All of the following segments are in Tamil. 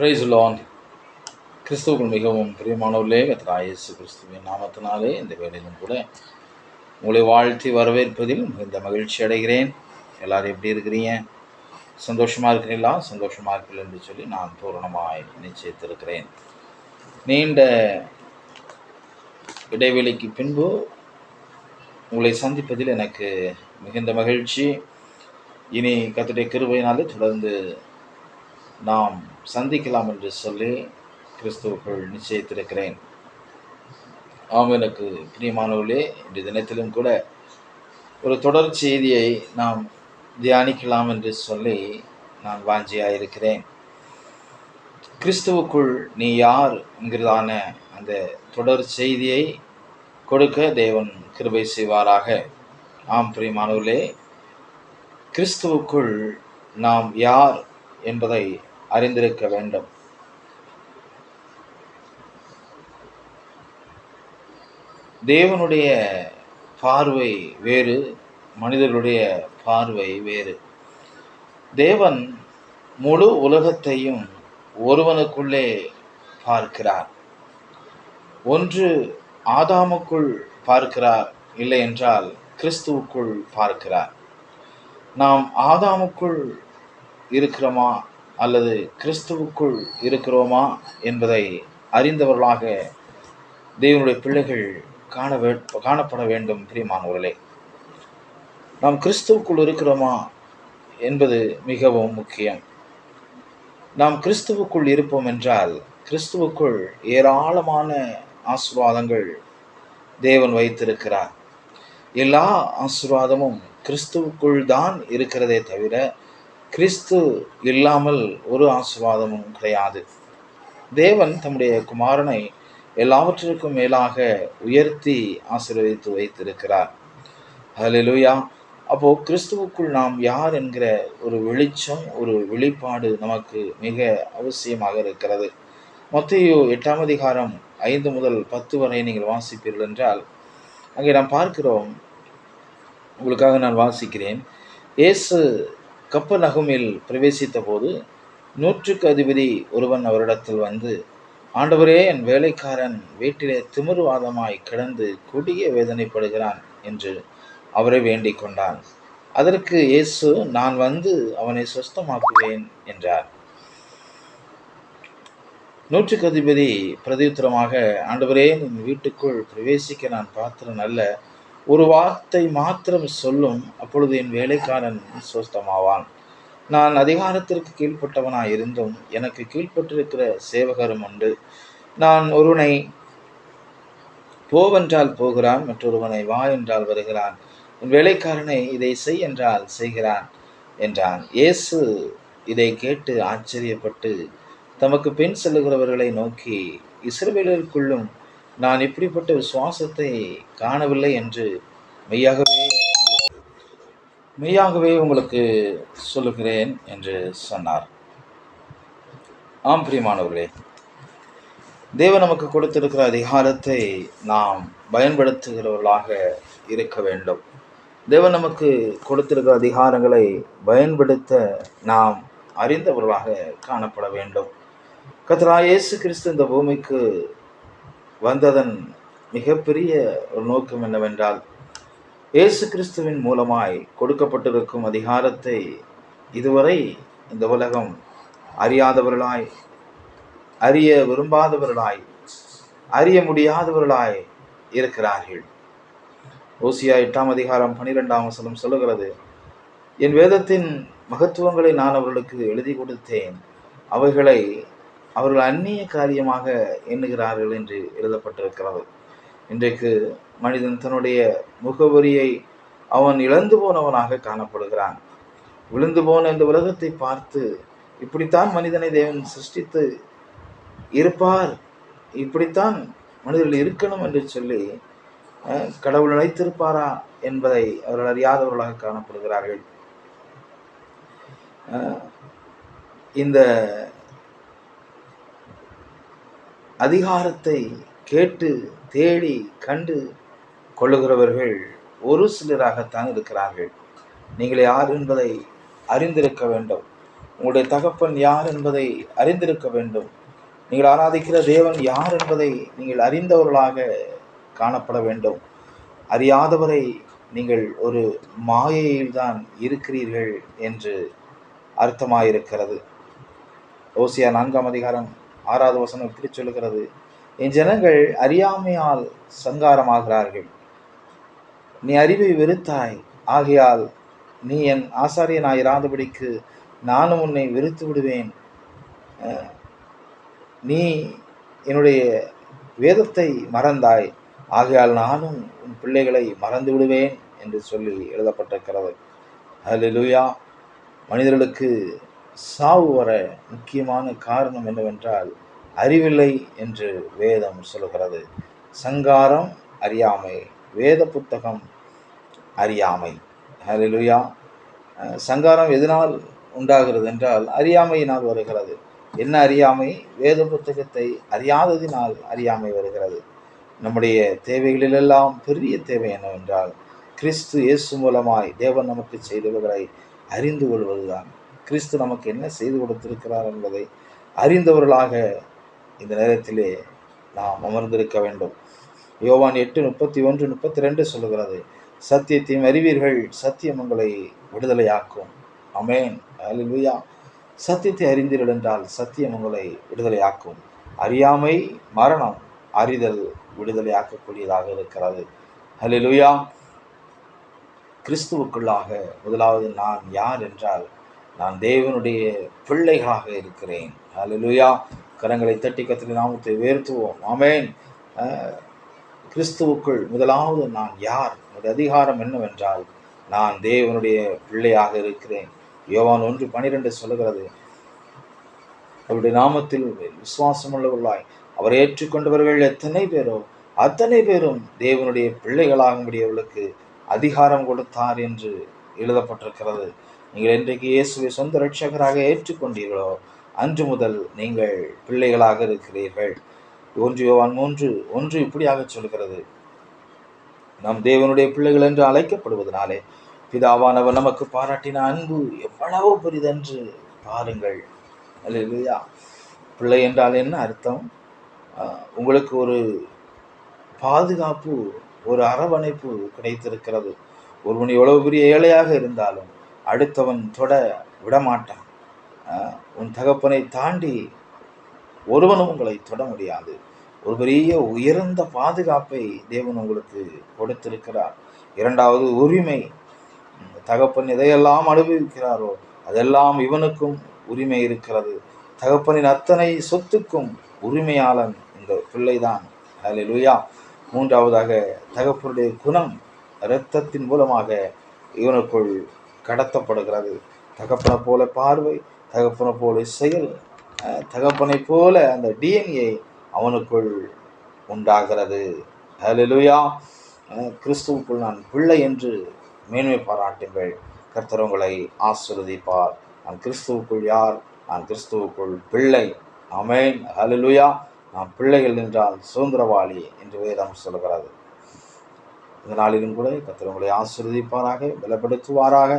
பிரைஸ் லான் கிறிஸ்துவுக்குள் மிகவும் பிரியமானவர்களே கர்த்தராகிய இயேசு கிறிஸ்துவின் நாமத்தினாலே இந்த வேலையிலும் கூட உங்களை வாழ்த்தி வரவேற்பதில் மிகுந்த மகிழ்ச்சி அடைகிறேன். எல்லாரும் எப்படி இருக்கிறீங்க? சந்தோஷமாக இருக்கிறீங்களா சந்தோஷமாக இருக்கிறீர்கள் என்று சொல்லி நான் பூரணமாய் நிச்சயித்திருக்கிறேன். நீண்ட இடைவெளிக்கு பின்பு உங்களை சந்திப்பதில் எனக்கு மிகுந்த மகிழ்ச்சி. இனி கத்துடைய கிருபையினாலே தொடர்ந்து நாம் சந்திக்கலாம் என்று சொல்லி கிறிஸ்துவுக்குள் நிச்சயித்திருக்கிறேன். ஆம் எனக்கு பிரியமானவர்களே இன்றைய தினத்திலும் கூட ஒரு தொடர் செய்தியை நாம் தியானிக்கலாம் என்று சொல்லி நான் வாஞ்சியாக இருக்கிறேன் கிறிஸ்துவுக்குள் நீ யார் என்கிறதான அந்த தொடர் செய்தியை கொடுக்க தேவன் கிருபை செய்வாராக. ஆம் பிரியமானவர்களே கிறிஸ்துவுக்குள் நாம் யார் என்பதை அறிந்திருக்க வேண்டும். தேவனுடைய பார்வை வேறு மனிதர்களுடைய பார்வை வேறு. தேவன் முழு உலகத்தையும் ஒருவனுக்குள்ளே பார்க்கிறார். ஒன்று ஆதாமுக்குள் பார்க்கிறார் இல்லை என்றால் கிறிஸ்துவுக்குள் பார்க்கிறார். நாம் ஆதாமுக்குள் இருக்கிறோமா? அல்லது கிறிஸ்துவுக்குள் இருக்கிறோமா என்பதை அறிந்தவர்களாக தேவனுடைய பிள்ளைகள் காண வே காணப்பட வேண்டும் பிரியமானவர்களே. நாம் கிறிஸ்துவுக்குள் இருக்கிறோமா என்பது மிகவும் முக்கியம். நாம் கிறிஸ்துவுக்குள் இருப்போம் என்றால் கிறிஸ்துவுக்குள் ஏராளமான ஆசீர்வாதங்கள் தேவன் வைத்திருக்கிறார். எல்லா ஆசீர்வாதமும் கிறிஸ்துவுக்குள் தான் இருக்கிறதே தவிர கிறிஸ்து இல்லாமல் ஒரு ஆசிர்வாதமும் கிடையாது. தேவன் தம்முடைய குமாரனை எல்லாவற்றிற்கும் மேலாக உயர்த்தி ஆசீர்வதித்து வைத்திருக்கிறார். ஹalleluya அப்போ கிறிஸ்துவுக்குள் நாம் யார் என்கிற ஒரு வெளிச்சம் ஒரு வெளிப்பாடு நமக்கு மிக அவசியமாக இருக்கிறது. மொத்தையோ எட்டாம் அதிகாரம் ஐந்து முதல் பத்து வரை நீங்கள் வாசிப்பீர்கள் என்றால் அங்கே நாம் பார்க்கிறோம். உங்களுக்காக நான் வாசிக்கிறேன். இயேசு கப்ப நகுமில் பிரவேசித்த போது நூற்றுக்கு அதிபதி ஒருவன் அவரிடத்தில் வந்து ஆண்டவரே என் வேலைக்காரன் வீட்டிலே திமிர்வாதமாய் கிடந்து கொடிய வேதனைப்படுகிறான் என்று அவரை வேண்டிக் கொண்டான். அதற்கு இயேசு நான் வந்து அவனை சுஸ்தமாக்குவேன் என்றார். நூற்றுக்கு அதிபதி பிரதியுத்தரமாக ஆண்டவரே என் வீட்டுக்குள் பிரவேசிக்க நான் பாத்திரம் அல்ல. ஒரு வார்த்தை மாத்திரம் சொல்லும் அப்பொழுது என் வேலைக்காரன் சுஸ்தமாவான் நான் அதிகாரத்திற்கு கீழ்ப்பட்டவனாய் இருந்தும் எனக்கு கீழ்ப்பட்டிருக்கிற சேவகரும் உண்டு. நான் ஒருவனை போவென்றால் போகிறான் மற்றொருவனை வா என்றால் வருகிறான். என் வேலைக்காரனை இதை செய் என்றால் செய்கிறான் என்றான். இயேசு இதை கேட்டு ஆச்சரியப்பட்டு தமக்கு பின் செல்லுகிறவர்களை நோக்கி இஸ்ரவேலருக்குள்ளும் நான் இப்படிப்பட்ட விசுவாசத்தை காணவில்லை என்று மெய்யாகவே மெய்யாகவே உங்களுக்கு சொல்லுகிறேன் என்று சொன்னார். ஆம் பிரியமானவர்களே. தேவன் நமக்கு கொடுத்திருக்கிற அதிகாரத்தை நாம் பயன்படுத்துகிறவர்களாக இருக்க வேண்டும். தேவன் நமக்கு கொடுத்திருக்கிற அதிகாரங்களை பயன்படுத்த நாம் அறிந்தவர்களாக காணப்பட வேண்டும். கத்ரா இயேசு கிறிஸ்து இந்த பூமிக்கு வந்ததன் மிகப்பெரிய ஒரு நோக்கம் என்னவென்றால் இயேசு கிறிஸ்துவின் மூலமாய் கொடுக்கப்பட்டிருக்கும் அதிகாரத்தை இதுவரை இந்த உலகம் அறியாதவர்களாய் அறிய விரும்பாதவர்களாய் அறிய முடியாதவர்களாய் இருக்கிறார்கள். ஓசியா எட்டாம் அதிகாரம் பனிரெண்டாம் வசனம் சொல்லுகிறது என் வேதத்தின் மகத்துவங்களை நான் அவர்களுக்கு எழுதி கொடுத்தேன். அவைகளை அவர்கள் அந்நிய காரியமாக எண்ணுகிறார்கள் என்று எழுதப்பட்டிருக்கிறது. இன்றைக்கு மனிதன் தன்னுடைய முகவரியை அவன் இழந்து போனவனாக காணப்படுகிறான். விழுந்து போன இந்த உலகத்தை பார்த்து இப்படித்தான் மனிதனை தேவன் சிருஷ்டித்து இருப்பார். இப்படித்தான் மனிதர்கள் இருக்கணும் என்று சொல்லி கடவுள் நினைத்திருப்பாரா என்பதை அவர்கள் அறியாதவர்களாக காணப்படுகிறார்கள். இந்த அதிகாரத்தை கேட்டு தேடி கண்டு கொள்ளுகிறவர்கள் ஒரு சிலராகத்தான் இருக்கிறார்கள். நீங்கள் யார் என்பதை அறிந்திருக்க வேண்டும். உங்களுடைய தகப்பன் யார் என்பதை அறிந்திருக்க வேண்டும். நீங்கள் ஆராதிக்கிற தேவன் யார் என்பதை நீங்கள் அறிந்தவர்களாக காணப்பட வேண்டும். அறியாதவரை நீங்கள் ஒரு மாயையில்தான் இருக்கிறீர்கள் என்று அர்த்தமாயிருக்கிறது. ஓசியா நான்காம் அதிகாரம் ஆறாவது வசனம் இப்படி சொல்லுகிறது. என் ஜனங்கள் அறியாமையால் சங்காரமாகிறார்கள். நீ அறிவை வெறுத்தாய். ஆகையால் நீ என் ஆசாரியனாயிராதபடிக்கு நானும் உன்னை வெறுத்து விடுவேன். நீ என்னுடைய வேதத்தை மறந்தாய். ஆகையால் நானும் உன் பிள்ளைகளை மறந்து விடுவேன் என்று சொல்லி எழுதப்பட்டிருக்கிறது. ஹalleluya மனிதர்களுக்கு சாவு வர முக்கியமான காரணம் என்னவென்றால் அறிவில்லை என்று வேதம் சொல்கிறது சங்காரம் அறியாமை வேத புத்தகம் அறியாமை. ஹalleluya சங்காரம் எதனால் உண்டாகிறது என்றால் அறியாமையினால் வருகிறது. என்ன அறியாமை? வேத புத்தகத்தை அறியாததினால் அறியாமை வருகிறது. நம்முடைய தேவைகளிலெல்லாம் பெரிய தேவை என்னவென்றால் கிறிஸ்து இயேசு மூலமாய் தேவன் நமக்கு செய்தவர்களை அறிந்து கொள்வதுதான். கிறிஸ்து நமக்கு என்ன செய்து கொடுத்திருக்கிறார் என்பதை அறிந்தவர்களாக இந்த நேரத்திலே நாம் அமர்ந்திருக்க வேண்டும். யோவான் எட்டு முப்பத்தி ஒன்று முப்பத்தி ரெண்டு சொல்லுகிறது சத்தியத்தையும் அறிவீர்கள் சத்தியம் உங்களை விடுதலையாக்கும். அமேன் அல்லேலூயா சத்தியத்தை அறிந்தீர்கள் என்றால் சத்தியம் உங்களை விடுதலையாக்கும். அறியாமை மரணம் அறிதல் விடுதலையாக்கக்கூடியதாக இருக்கிறது. ஹலிலுயா கிறிஸ்துவுக்குள்ளாக முதலாவது நான் யார் என்றால் நான் தேவனுடைய பிள்ளைகளாக இருக்கிறேன். அலுலுயா கரங்களை தட்டி கத்திரி நாமத்தை உயர்த்துவோம். ஆமேன் கிறிஸ்துவுக்குள் முதலாவது நான் யார்? என்னுடைய அதிகாரம் என்னவென்றால் நான் தேவனுடைய பிள்ளையாக இருக்கிறேன். யோவான் ஒன்று பனிரெண்டு சொல்லுகிறது அவருடைய நாமத்தில் விசுவாசம் உள்ளவர்களாய் அவரை ஏற்றுக்கொண்டவர்கள் எத்தனை பேரோ அத்தனை பேரும் தேவனுடைய பிள்ளைகளாகும்படியவர்களுக்கு அதிகாரம் கொடுத்தார் என்று எழுதப்பட்டிருக்கிறது. நீங்கள் இன்றைக்கு இயேசுவை சொந்த ரட்சகராக ஏற்றுக்கொண்டீர்களோ அன்று முதல் நீங்கள் பிள்ளைகளாக இருக்கிறீர்கள். ஒன்று யோவான் மூன்று ஒன்று இப்படியாக சொல்கிறது. நம் தேவனுடைய பிள்ளைகள் என்று அழைக்கப்படுவதனாலே பிதாவானவர் நமக்கு பாராட்டின அன்பு எவ்வளவு பெரிதென்று பாருங்கள். இல்லையா பிள்ளை என்றால் என்ன அர்த்தம்? உங்களுக்கு ஒரு பாதுகாப்பு ஒரு அரவணைப்பு கிடைத்திருக்கிறது. ஒருவன் எவ்வளவு பெரிய ஏழையாக இருந்தாலும் அடுத்தவன் தொட விடமாட்டான். உன் தகப்பனை தாண்டி ஒருவனும் உங்களை தொட முடியாது. ஒரு பெரிய உயர்ந்த பாதுகாப்பை தேவன் உங்களுக்கு கொடுத்திருக்கிறார். இரண்டாவது உரிமை. தகப்பன் எதையெல்லாம் அனுபவிக்கிறாரோ அதெல்லாம் இவனுக்கும் உரிமை இருக்கிறது. தகப்பனின் அத்தனை சொத்துக்கும் உரிமையாளன் இந்த பிள்ளைதான். லூயா மூன்றாவதாக தகப்பனுடைய குணம் இரத்தத்தின் மூலமாக இவனுக்குள் கடத்தப்படுகிறது. தகப்பனை போல பார்வை தகப்பனை போல செயல் தகப்பனை தகப்பனைப் போல அந்த டிஎன்ஏ அவனுக்குள் உண்டாகிறது. அலுலுயா கிறிஸ்துவுக்குள் நான் பிள்ளை என்று மேன்மை பாராட்டுங்கள். கர்த்தர் உங்களை நான் கிறிஸ்துவுக்குள் யார்? நான் கிறிஸ்துவுக்குள் பிள்ளை. அமேன் ஹalleluya நாம் பிள்ளைகள் என்றால் சுதந்திரவாளி என்று வேதம் சொல்கிறது. இந்த நாளிலும் கூட கர்த்தர் உங்களை பலப்படுத்துவாராக.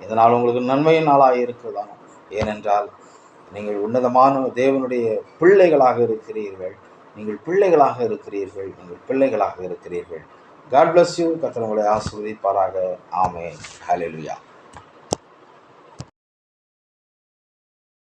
இதனால் உங்களுக்கு நன்மையின் நாளாக இருக்கிறதாம் ஏனென்றால் நீங்கள் உன்னதமான தேவனுடைய பிள்ளைகளாக இருக்கிறீர்கள். நீங்கள் பிள்ளைகளாக இருக்கிறீர்கள். நீங்கள் பிள்ளைகளாக இருக்கிறீர்கள். காட் பிளஸ் யூ கர்த்தர் உங்களை ஆசீர்வதிப்பாராக. ஆமே ஹalleluya